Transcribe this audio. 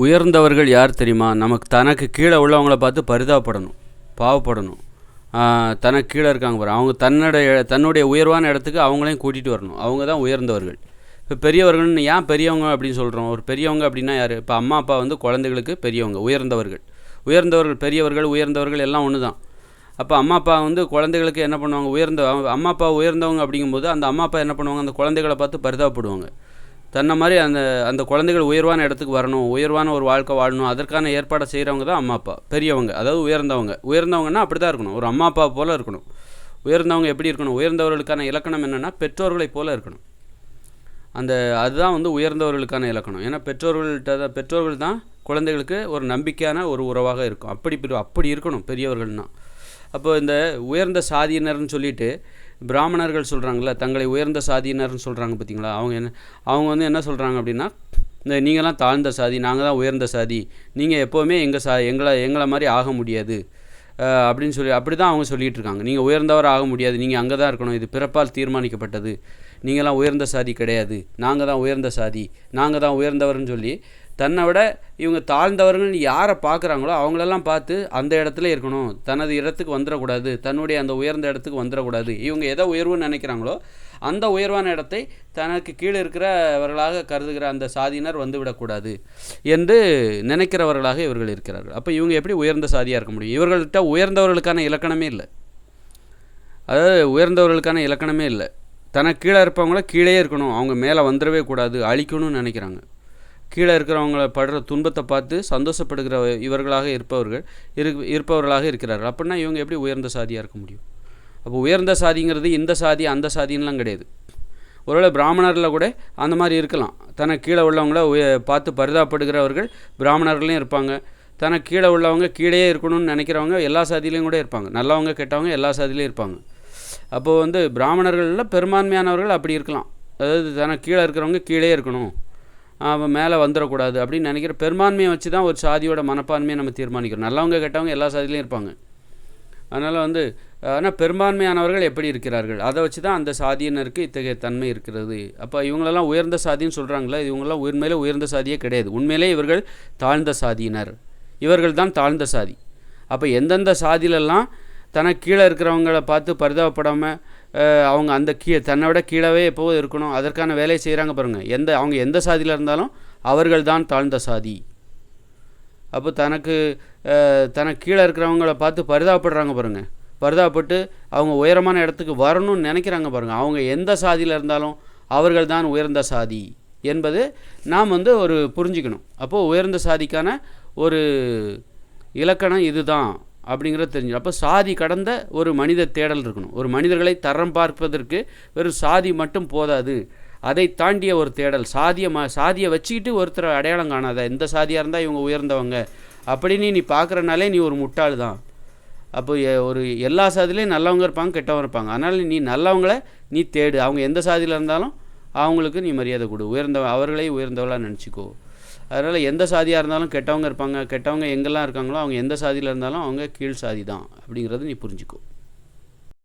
உயர்ந்தவர்கள் யார் தெரியுமா? நமக்கு தனக்கு கீழே உள்ளவங்கள பார்த்து பரிதாபப்படணும் பாவப்படணும். தனக்கு கீழே இருக்காங்க பாரு. அவங்க தன்னுடைய தன்னுடைய உயர்வான இடத்துக்கு அவங்களையும் கூட்டிகிட்டு வரணும். அவங்க தான் உயர்ந்தவர்கள். இப்போ பெரியவர்கள்னு ஏன் பெரியவங்க அப்படின்னு சொல்கிறோம் ஒரு பெரியவங்க அப்படின்னா யார்? இப்போ அம்மா அப்பா வந்து குழந்தைகளுக்கு பெரியவங்க உயர்ந்தவர்கள். உயர்ந்தவர்கள் பெரியவர்கள் உயர்ந்தவர்கள் எல்லாம் ஒன்று தான். அப்போ அம்மா அப்பா வந்து குழந்தைகளுக்கு என்ன பண்ணுவாங்க? உயர்ந்த அம்மா அப்பா உயர்ந்தவங்க அப்படிங்கும்போது அந்த அம்மா அப்பா என்ன பண்ணுவாங்க? அந்த குழந்தைகளை பார்த்து பரிதாபப்படுவாங்க. தன்னை மாதிரி அந்த அந்த குழந்தைகள் உயர்வான இடத்துக்கு வரணும் உயர்வான ஒரு வாழ்க்கை வாழணும் அதற்கான ஏற்பாடை செய்கிறவங்க தான் அம்மா அப்பா பெரியவங்க அதாவது உயர்ந்தவங்க. உயர்ந்தவங்கன்னா அப்படி தான் இருக்கணும். ஒரு அம்மா அப்பா போல் இருக்கணும். உயர்ந்தவங்க எப்படி இருக்கணும்? உயர்ந்தவர்களுக்கான இலக்கணம் என்னென்னா பெற்றோர்களைப் போல் இருக்கணும். அந்த அதுதான் வந்து உயர்ந்தவர்களுக்கான இலக்கணம். ஏன்னா பெற்றோர்கள்ட்ட தான் பெற்றோர்கள் தான் குழந்தைகளுக்கு ஒரு நம்பிக்கையான ஒரு உறவாக இருக்கும். அப்படி அப்படி இருக்கணும் பெரியவர்கள்னா. அப்போ இந்த உயர்ந்த சாதியினர்னு சொல்லிட்டு பிராமணர்கள் சொல்கிறாங்கள தங்களை உயர்ந்த சாதியினர்னு சொல்கிறாங்க பார்த்தீங்களா அவங்க என்ன அவங்க வந்து என்ன சொல்கிறாங்க அப்படின்னா இந்த நீங்களாம் தாழ்ந்த சாதி நாங்கள் தான் உயர்ந்த சாதி. நீங்கள் எப்போவுமே எங்கள் சா எங்களை எங்களை மாதிரி ஆக முடியாது. அப்படின்னு சொல்லி அப்படி தான் அவங்க சொல்லிகிட்டு இருக்காங்க. நீங்கள் உயர்ந்தவர் ஆக முடியாது. நீங்கள் அங்கே தான் இருக்கணும். இது பிறப்பால் தீர்மானிக்கப்பட்டது. நீங்களாம் உயர்ந்த சாதி கிடையாது. நாங்கள் தான் உயர்ந்த சாதி. நாங்கள் தான் உயர்ந்தவர்னு சொல்லி தன்னை விட இவங்க தாழ்ந்தவர்கள் யாரை பார்க்குறாங்களோ அவங்களெல்லாம் பார்த்து அந்த இடத்துல இருக்கணும். தனது இடத்துக்கு வந்துடக்கூடாது. தன்னுடைய அந்த உயர்ந்த இடத்துக்கு வந்துடக்கூடாது. இவங்க எதை உயர்வுன்னு நினைக்கிறாங்களோ அந்த உயர்வான இடத்தை தனக்கு கீழே இருக்கிறவர்களாக கருதுகிற அந்த சாதியினர் வந்துவிடக்கூடாது என்று நினைக்கிறவர்களாக இவர்கள் இருக்கிறார்கள். அப்போ இவங்க எப்படி உயர்ந்த சாதியாக இருக்க முடியும்? இவர்கள்ட்ட உயர்ந்தவர்களுக்கான இலக்கணமே இல்லை. அதாவது உயர்ந்தவர்களுக்கான இலக்கணமே இல்லை. தனக்கு கீழே இருப்பவங்கள கீழே இருக்கணும். அவங்க மேலே வந்துடவே கூடாது. அழிக்கணும்னு நினைக்கிறாங்க. கீழே இருக்கிறவங்கள படுற துன்பத்தை பார்த்து சந்தோஷப்படுகிற இவர்களாக இருப்பவர்கள் இரு இருப்பவர்களாக இருக்கிறார்கள். அப்படின்னா இவங்க எப்படி உயர்ந்த சாதியாக இருக்க முடியும்? அப்போ உயர்ந்த சாதிங்கிறது இந்த சாதி அந்த சாதின்லாம் கிடையாது. ஒருவேளை பிராமணரில் கூட அந்த மாதிரி இருக்கலாம். தனக்கு கீழே உள்ளவங்கள உய பார்த்து பரிதாப்படுகிறவர்கள் பிராமணர்களையும் இருப்பாங்க. தனக்கு கீழே உள்ளவங்க கீழே இருக்கணும்னு நினைக்கிறவங்க எல்லா சாதியிலையும் கூட இருப்பாங்க. நல்லவங்க கெட்டவங்க எல்லா சாதியிலையும் இருப்பாங்க. அப்போது வந்து பிராமணர்களில் பெரும்பான்மையானவர்கள் அப்படி இருக்கலாம். அதாவது தனக்கு கீழே இருக்கிறவங்க கீழே இருக்கணும். அவன் மேலே வந்துடக்கூடாது அப்படின்னு நினைக்கிற பெரும்பான்மையை வச்சு தான் ஒரு சாதியோட மனப்பான்மையை நம்ம தீர்மானிக்கிறோம். நல்லவங்க கெட்டவங்க எல்லா சாதியிலையும் இருப்பாங்க. அதனால் வந்து ஆனால் பெரும்பான்மையானவர்கள் எப்படி இருக்கிறார்கள்? அதை வச்சு தான் அந்த சாதியினருக்கு இத்தகைய தன்மை இருக்கிறது. அப்போ இவங்களெல்லாம் உயர்ந்த சாதின்னு சொல்கிறாங்களே இவங்கெல்லாம் உண்மையிலே உயர்ந்த சாதியே கிடையாது. உண்மையிலே இவர்கள் தாழ்ந்த சாதியினர். இவர்கள் தான் தாழ்ந்த சாதி. அப்போ எந்தெந்த சாதியிலெல்லாம் தனக்கு கீழே இருக்கிறவங்கள பார்த்து பரிதாபப்படாமல் அவங்க அந்த கீழே தன்னை விட கீழவே எப்போவும் இருக்கணும். அதற்கான வேலையை செய்கிறாங்க பாருங்கள் எந்த அவங்க எந்த சாதியில் இருந்தாலும் அவர்கள் தான் தாழ்ந்த சாதி. அப்போ தனக்கு தனக்கு கீழே இருக்கிறவங்கள பார்த்து பரிதாபப்படுறாங்க பாருங்கள் பரிதாபப்பட்டு அவங்க உயரமான இடத்துக்கு வரணும்னு நினைக்கிறாங்க பாருங்கள் அவங்க எந்த சாதியில் இருந்தாலும் அவர்கள் தான் உயர்ந்த சாதி என்பது நாம் வந்து ஒரு புரிஞ்சுக்கணும். அப்போது உயர்ந்த சாதிக்கான ஒரு இலக்கணம் இதுதான். அப்படிங்கிறத தெரிஞ்சு அப்போ சாதி கடந்த ஒரு மனித தேடல் இருக்கணும். ஒரு மனிதர்களை தரம் பார்ப்பதற்கு வெறும் சாதி மட்டும் போதாது. அதை தாண்டிய ஒரு தேடல். சாதியை ம சாதியை வச்சுக்கிட்டு ஒருத்தர் அடையாளம் காணாத இந்த சாதியாக இருந்தால் இவங்க உயர்ந்தவங்க அப்படின்னு நீ பார்க்குறனாலே நீ ஒரு முட்டாள் தான். அப்போ ஒரு எல்லா சாதியிலையும் நல்லவங்க இருப்பாங்க கெட்டவங்க இருப்பாங்க. அதனால் நீ நல்லவங்கள நீ தேடு. அவங்க எந்த சாதியில் இருந்தாலும் அவங்களுக்கு நீ மரியாதை கொடு. உயர்ந்த அவர்களே உயர்ந்தவளாக நினச்சிக்கோ. அதனால் எந்த சாதியாக இருந்தாலும் கெட்டவங்க இருப்பாங்க. கெட்டவங்க எங்கெல்லாம் இருக்காங்களோ அவங்க எந்த சாதியில் இருந்தாலும் அவங்க கீழ் சாதி தான். அப்படிங்கிறத நீ புரிஞ்சுக்கோ.